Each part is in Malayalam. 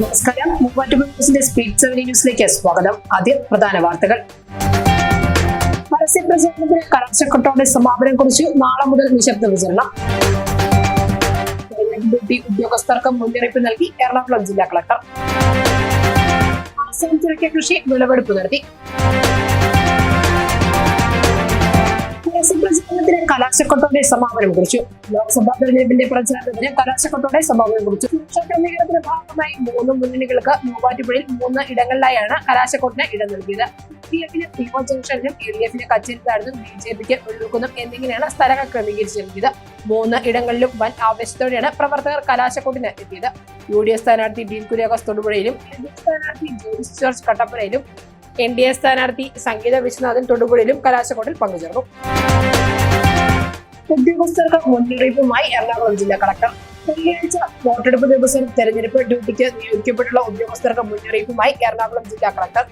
നമസ്കാരം. മൂവാറ്റുപുഴ ന്യൂസിന്റെ സ്പീഡ് സെവനി ന്യൂസിലേക്ക് സ്വാഗതം. ആദ്യ പ്രധാന വാർത്തകൾ. പരസ്യ പ്രചരണത്തിന് കലാശക്കൊട്ടോടെ സമാപനം കുറിച്ച് നാളെ മുതൽ നിശബ്ദ വിചരണം. ഡ്യൂട്ടി ഉദ്യോഗസ്ഥർക്ക് മുന്നറിയിപ്പ് നൽകി എറണാകുളം ജില്ലാ കളക്ടർ. ആസാം ചുരക്കിയ കൃഷി വിളവെടുപ്പ് നടത്തി. പ്രചരണത്തിന് കലാശക്കൊട്ടോടെ സമാപനം കുറിച്ചു. ലോക്സഭാ തെരഞ്ഞെടുപ്പിന്റെ പ്രചാരണത്തിന് കലാശക്കൊട്ടോടെ സമാപനം കുറിച്ചു. സുരക്ഷാ ക്രമീകരണത്തിന്റെ ഭാഗമായി മൂന്ന് മുന്നണികൾക്ക് മൂവാറ്റുപുഴയിൽ മൂന്ന് ഇടങ്ങളിലായാണ് കലാശക്കൊട്ടിന് ഇടം നൽകിയത്. പി എഫിന് ഒ ജംഗ്ഷനിലും എൽ ഡി എഫിന് കച്ചേരിത്താഴത്തും ബി ജെ പിക്ക് ഒഴുകുന്നും എന്നിങ്ങനെയാണ് സ്ഥലങ്ങൾ ക്രമീകരിച്ചു നൽകിയത്. മൂന്ന് ഇടങ്ങളിലും വൻ ആവേശത്തോടെയാണ് പ്രവർത്തകർ കലാശക്കൊട്ടിന് എത്തിയത്. യു ഡി എഫ് സ്ഥാനാർത്ഥി ഡീൻ കുര്യാക്കോസ് തൊടുപുഴയിലും എൽ ഡി എഫ് സ്ഥാനാർത്ഥി ജോയിസ് ജോർജ് കട്ടപ്പനയിലും എൻ ഡി എ സ്ഥാനാർത്ഥി സംഗീത വിശ്വനാഥൻ തൊടുപുഴയിലും കലാശക്കോട്ടിൽ പങ്കുചേർന്നു. ഉദ്യോഗസ്ഥർക്ക് മുന്നറിയിപ്പുമായി എറണാകുളം ജില്ലാ കളക്ടർ. വെള്ളിയാഴ്ച വോട്ടെടുപ്പ് ദിവസം തെരഞ്ഞെടുപ്പ് ഡ്യൂട്ടിക്ക് നിയോഗിക്കപ്പെട്ടുള്ള ഉദ്യോഗസ്ഥർക്ക് മുന്നറിയിപ്പുമായി എറണാകുളം ജില്ലാ കളക്ടർ.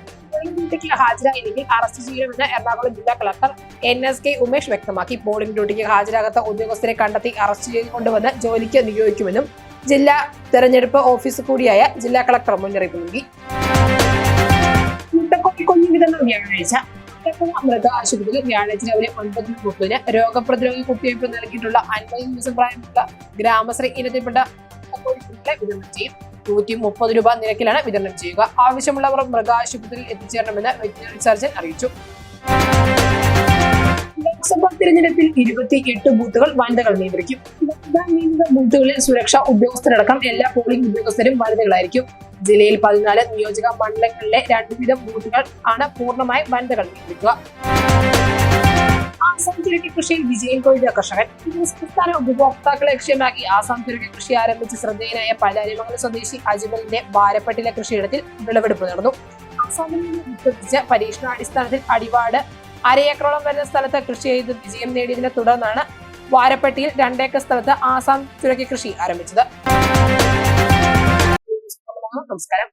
ഡ്യൂട്ടിക്ക് ഹാജരായില്ലെങ്കിൽ അറസ്റ്റ് ചെയ്യുമെന്ന് എറണാകുളം ജില്ലാ collector N S K Umesh വ്യക്തമാക്കി. പോളിംഗ് ഡ്യൂട്ടിക്ക് ഹാജരാകാത്ത ഉദ്യോഗസ്ഥരെ കണ്ടെത്തി അറസ്റ്റ് ചെയ്ത് കൊണ്ടുവന്ന് ജോലിക്ക് നിയോഗിക്കുമെന്നും ജില്ലാ തെരഞ്ഞെടുപ്പ് ഓഫീസ് കൂടിയായ ജില്ലാ കളക്ടർ മുന്നറിയിപ്പ് നൽകി. കുഞ്ഞു വിതരണം വ്യാഴാഴ്ച. മുട്ടക്കുള മൃഗ ആശുപത്രിയിൽ വ്യാഴാഴ്ച രാവിലെ ഒൻപതിന് മുപ്പതിന് രോഗപ്രതിരോധ കുത്തിവയ്പ് നൽകിയിട്ടുള്ള അൻപത് ദിവസം പ്രായമുള്ള ഗ്രാമശ്രീ ഇനത്തിൽപ്പെട്ട കോഴിക്കുട്ടികളെ വിതരണം ചെയ്യും. നൂറ്റി മുപ്പത് രൂപ നിരക്കിലാണ് വിതരണം ചെയ്യുക. ആവശ്യമുള്ളവർ മൃഗാശുപത്രിയിൽ എത്തിച്ചേരണമെന്ന് വെറ്റിനറി സർജൻ അറിയിച്ചു. ലോക്സഭാ ഇരുപത്തി എട്ട് ബൂത്തുകൾ വനിതകൾ നിയന്ത്രിക്കും. നിയന്ത്രിത ബൂത്തുകളിൽ സുരക്ഷാ ഉദ്യോഗസ്ഥരടക്കം എല്ലാ പോളിംഗ് ഉദ്യോഗസ്ഥരും വനിതകളായിരിക്കും. ജില്ലയിൽ പതിനാല് നിയോജക മണ്ഡലങ്ങളിലെ രണ്ട് വീതം ബൂത്തുകൾ ആണ് പൂർണമായും വനിതകൾ നിയന്ത്രിക്കുക. ആസാം ചുരുക്കി കൃഷിയിൽ വിജയം കൊയ്ത കർഷകൻ. സംസ്ഥാന ഉപഭോക്താക്കളെ ലക്ഷ്യമാക്കി ആസാം ചുരുക്കി കൃഷി ആരംഭിച്ച് ശ്രദ്ധേയനായ പലാരിമംഗലം സ്വദേശി അജ്മലിന്റെ ബാരപ്പെട്ടിലെ കൃഷിയിടത്തിൽ വിളവെടുപ്പ് നടന്നു. ആസാമിൽ നിന്ന് വിത്തെത്തിച്ച പരീക്ഷണാടിസ്ഥാനത്തിൽ അടിവാട് അരയേക്കറോളം വരുന്ന സ്ഥലത്ത് കൃഷി ചെയ്ത് വിജയം നേടിയതിനെ തുടർന്നാണ് വാരപ്പെട്ടിയിൽ രണ്ടേക്കർ സ്ഥലത്ത് ആസാം ചുരക്കി കൃഷി ആരംഭിച്ചത്. നമസ്കാരം.